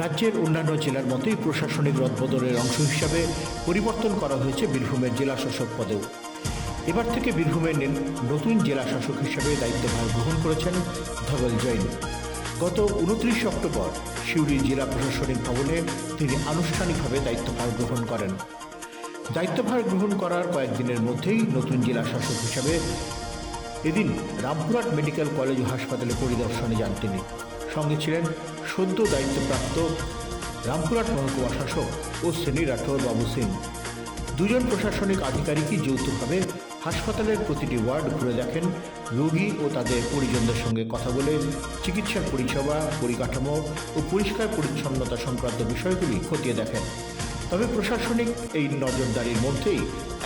রাজ্যের অন্যান্য জেলার মতোই প্রশাসনিক রদবদলের অংশ হিসাবে পরিবর্তন করা হয়েছে বীরভূমের জেলা শাসক পদেও। এবার থেকে বীরভূমের নতুন জেলা শাসক হিসাবে দায়িত্বভার গ্রহণ করেছেন ধবল জৈন। গত উনত্রিশ অক্টোবর সিউড়ি জেলা প্রশাসনিক ভবনে তিনি আনুষ্ঠানিকভাবে দায়িত্বভার গ্রহণ করেন। দায়িত্বভার গ্রহণ করার কয়েকদিনের মধ্যেই নতুন জেলা শাসক হিসাবে এদিন রামপুরহাট মেডিকেল কলেজ হাসপাতালে পরিদর্শনে যান তিনি। সঙ্গে ছিলেন সদ্য দায়িত্বপ্রাপ্ত রামপুরহাট মহকুমা শাসক ও শ্রেণি রাঠোর বাবু সিং। দুজন প্রশাসনিক আধিকারিকই যৌথভাবে হাসপাতালের প্রতিটি ওয়ার্ড ঘুরে দেখেন রোগী ও তাদের পরিজনদের সঙ্গে কথা বলে চিকিৎসার পরিষেবা, পরিকাঠামো ও পরিষ্কার পরিচ্ছন্নতা সংক্রান্ত বিষয়গুলি খতিয়ে দেখেন। তবে প্রশাসনিক এই নজরদারির মধ্যেই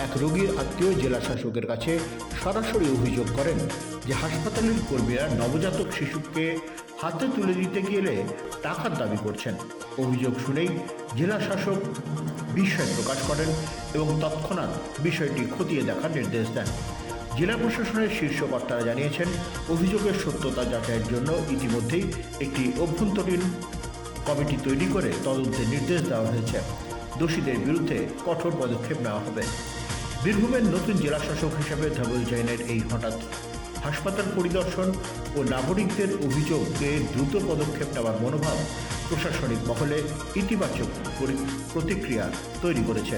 এক রোগীর আত্মীয় জেলা শাসকের কাছে সরাসরি অভিযোগ করেন যে হাসপাতালের কর্মীরা নবজাতক শিশুকে হাতে তুলে দিতে গেলে টাকার দাবি করছেন। অভিযোগ শুনেই জেলা শাসক বিস্ময় প্রকাশ করেন এবং তৎক্ষণাৎ বিষয়টি খতিয়ে দেখার নির্দেশ দেন। জেলা প্রশাসনের শীর্ষ কর্তারা জানিয়েছেন, অভিযোগের সত্যতা যাচাইয়ের জন্য ইতিমধ্যেই একটি অভ্যন্তরীণ কমিটি তৈরি করে তদন্তের নির্দেশ দেওয়া হয়েছে। দোষীদের বিরুদ্ধে কঠোর পদক্ষেপ নেওয়া হবে। বীরভূমের নতুন জেলা শাসক হিসেবে ধবল জৈনের এই হঠাৎ হাসপাতাল পরিদর্শন ও নাগরিকদের অভিযোগে দ্রুত পদক্ষেপ নেওয়ার মনোভাব প্রশাসনিক মহলে ইতিবাচক প্রতিক্রিয়া তৈরি করেছে।